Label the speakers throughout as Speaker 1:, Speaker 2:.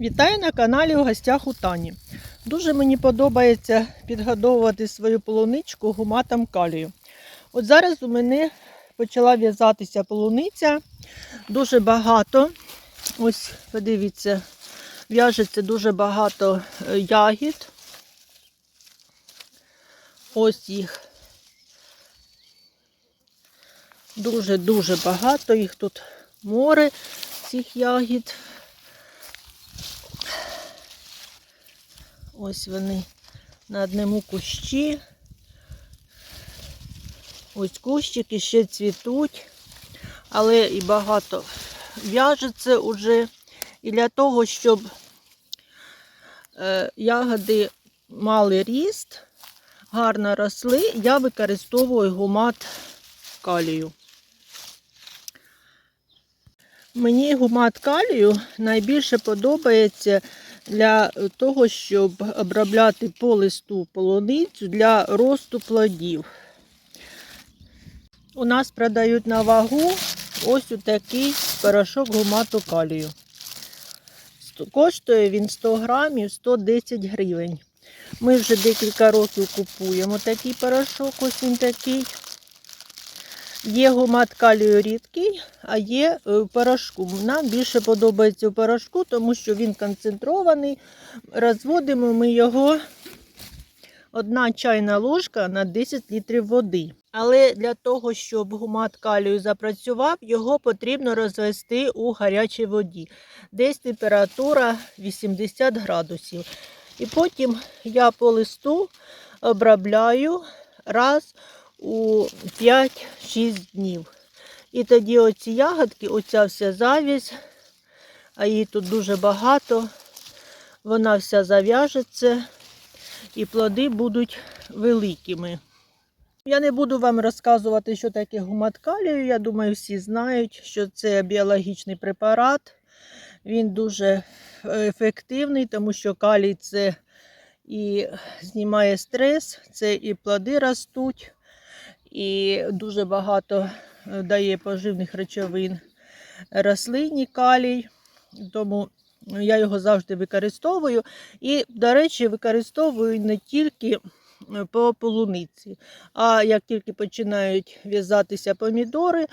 Speaker 1: Вітаю на каналі у гостях у Тані. Дуже мені подобається підгодовувати свою полуничку гуматом калію. От зараз у мене почала в'язатися полуниця. Дуже багато. Ось, подивіться, в'яжеться дуже багато е, ягід. Ось їх. Дуже-дуже багато. Їх тут море цих ягід. Ось вони на одному кущі. Ось кущики ще цвітуть, але і багато в'яжеться уже. І для того, щоб е, ягоди мали ріст, гарно росли, я використовую гумат калію. Мені гумат калію найбільше подобається для того, щоб обробляти по листу полуницю для росту плодів. У нас продають на вагу ось такий порошок гумату калію. Коштує він 100 грамів 110 гривень. Ми вже декілька років купуємо такий порошок, ось він такий. Є гумат калію рідкий, а є е, порошку. Нам більше подобається в порошку, тому що він концентрований. Розводимо ми його одна чайна ложка на 10 літрів води. Але для того, щоб гумат калію запрацював, його потрібно розвести у гарячій воді. Десь температура 80 градусів. І потім я по листу обробляю раз у 5-6 днів. І тоді оці ягодки, оця вся завість, а її тут дуже багато, вона вся зав'яжеться і плоди будуть великими. Я не буду вам розказувати, що таке гумат калію. Я думаю, всі знають, що це біологічний препарат. Він дуже ефективний, тому що калій це і знімає стрес, це і плоди ростуть і дуже багато е, дає поживних речовин рослині калій, тому я його завжди використовую. І, до речі, використовую не тільки по полуниці, а як тільки починають в'язатися помідори,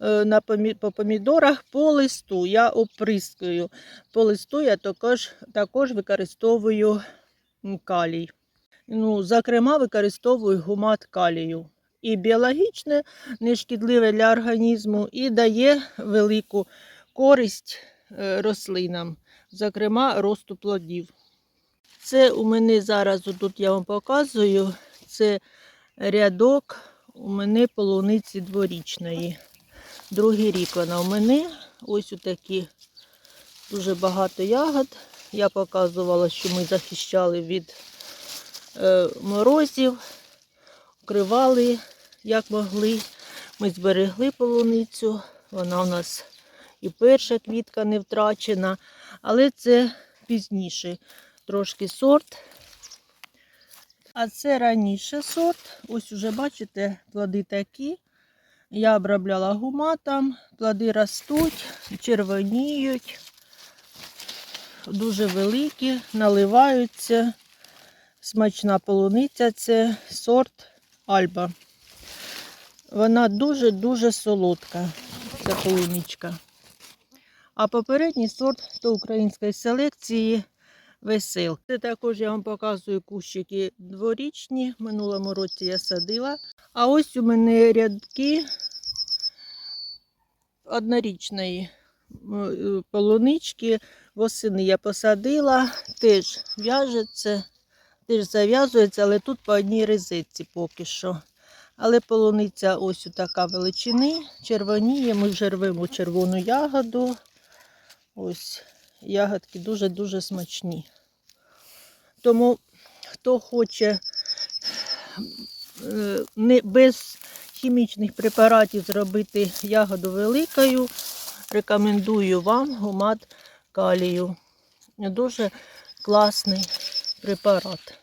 Speaker 1: е, на помі... по помідорах по листу я оприскую. По листу я також, також використовую калій. Ну, Зокрема, використовую гумат калію і біологічне, нешкідливе для організму, і дає велику користь е, рослинам, зокрема росту плодів. Це у мене зараз, тут я вам показую, це рядок у мене полуниці дворічної. Другий рік вона у мене. Ось такі дуже багато ягод. Я показувала, що ми захищали від е, морозів укривали, як могли. Ми зберегли полуницю. Вона у нас і перша квітка не втрачена, але це пізніше трошки сорт. А це раніше сорт. Ось уже бачите, плоди такі. Я обробляла гуматом, плоди ростуть, червоніють, дуже великі, наливаються. Смачна полуниця це сорт Альба. Вона дуже-дуже солодка, ця полуничка. А попередній сорт то української селекції весел. Це також я вам показую кущики дворічні. В минулому році я садила. А ось у мене рядки однорічної полунички. Восени я посадила, теж в'яжеться теж зав'язується, але тут по одній резиці поки що. Але полуниця ось така величини, червоніє, ми вже рвемо червону ягоду. Ось ягодки дуже-дуже смачні. Тому, хто хоче е, не без хімічних препаратів зробити ягоду великою, рекомендую вам гумат калію. Дуже класний препарат.